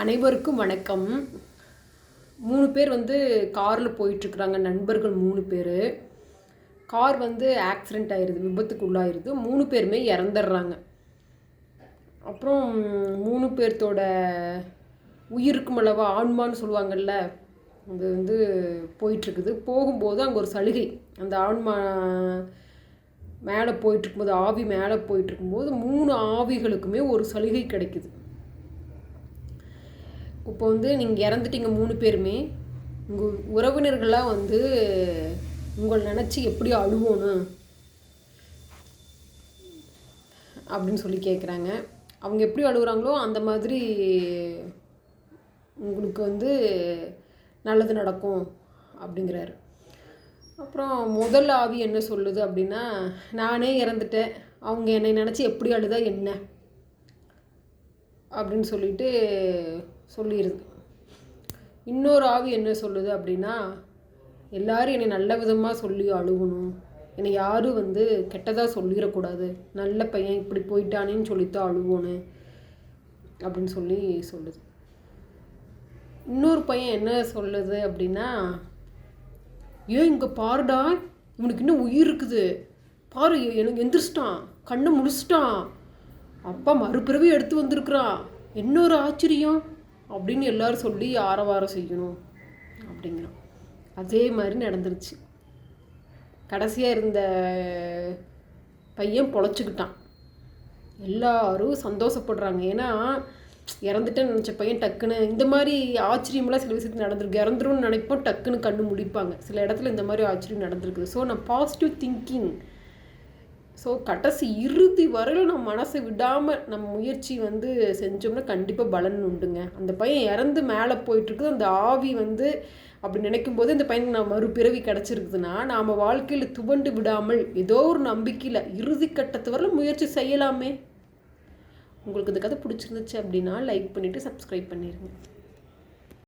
அனைவருக்கும் வணக்கம். மூணு பேர் வந்து காரில் போயிட்டுருக்குறாங்க நண்பர்கள் மூணு பேர். கார் வந்து ஆக்சிடெண்ட் ஆயிடுது விபத்துக்கு உள்ளாயிருது மூணு பேருமே இறந்துடுறாங்க. அப்புறம் மூணு பேர்த்தோட உயிருக்கும் அளவா ஆன்மான்னு சொல்லுவாங்கல்ல அது வந்து போயிட்டுருக்குது. போகும்போது அங்கே ஒரு சலுகை. அந்த ஆன்மா மேலே போயிட்டுருக்கும்போது ஆவி மேலே போயிட்டுருக்கும்போது மூணு ஆவிகளுக்குமே ஒரு சலுகை கிடைக்குது. இப்போ வந்து நீங்கள் இறந்துட்டீங்க மூணு பேருமே உங்கள் உறவினர்களாக வந்து உங்களை நினச்சி எப்படி அழுவோணும் அப்படின்னு சொல்லி கேட்குறாங்க அவங்க எப்படி அழுகுறாங்களோ அந்த மாதிரி உங்களுக்கு வந்து நல்லது நடக்கும் அப்படிங்கிறாரு. அப்புறம் முதல் ஆவி என்ன சொல்லுது அப்படின்னா நானே இறந்துட்டேன். அவங்க என்னை நினச்சி எப்படி அழுதா என்ன? அப்படின்னு சொல்லிட்டு சொல்லிடுது இன்னொரு ஆவி என்ன சொல்லுது அப்படின்னா எல்லாரும் என்னை நல்ல விதமாக சொல்லி அழுகணும். என்னை யாரும் வந்து கெட்டதாக சொல்லிடக்கூடாது. நல்ல பையன் இப்படி போயிட்டானேன்னு சொல்லித்தான் அழுவோன்னு அப்படின்னு சொல்லி சொல்லுது. இன்னொரு பையன் என்ன சொல்லுது அப்படின்னா ஏன் இங்கே பாருடா இவனுக்கு இன்னும் உயிர் இருக்குது. பாரு எனக்கு எந்திரிச்சிட்டான் கண்ணை முடிச்சிட்டான் அப்பா மறுபிறவி எடுத்து வந்திருக்கிறான். இன்னொரு ஆச்சரியம். அப்படின்னு எல்லாரும் சொல்லி ஆரவாரம் செய்யணும் அப்படிங்கிறோம் அதே மாதிரி நடந்துருச்சு. கடைசியாக இருந்த பையன் பொழைச்சிக்கிட்டான். எல்லாரும் சந்தோஷப்படுறாங்க. ஏன்னா இறந்துட்டேன்னு நினச்ச பையன் டக்குன்னு இந்த மாதிரி ஆச்சரியமெல்லாம் சில விஷயத்துக்கு நடந்திருக்கு. இறந்துரும்னு நினைப்போம் டக்குன்னு கண்ணு முடிப்பாங்க சில இடத்துல இந்த மாதிரி ஆச்சரியம் நடந்திருக்குது. ஸோ நான் பாசிட்டிவ் திங்கிங் ஸோ கடைசி இறுதி வரையிலும் நம்ம மனசை விடாமல் நம்ம முயற்சி வந்து செஞ்சோம்னா கண்டிப்பாக பலன் உண்டுங்க. அந்த பையன் இறந்து மேலே போயிட்டுருக்குது. அந்த ஆவி வந்து அப்படி நினைக்கும் போது இந்த பையனுக்கு நான் மறுபிறவி கிடச்சிருக்குதுன்னா நாம் வாழ்க்கையில் துவண்டு விடாமல் ஏதோ ஒரு நம்பிக்கையில் இறுதி கட்டத்து வரல முயற்சி செய்யலாமே. உங்களுக்கு இந்த கதை பிடிச்சிருந்துச்சு அப்படின்னா லைக் பண்ணிவிட்டு சப்ஸ்கிரைப் பண்ணிடுங்க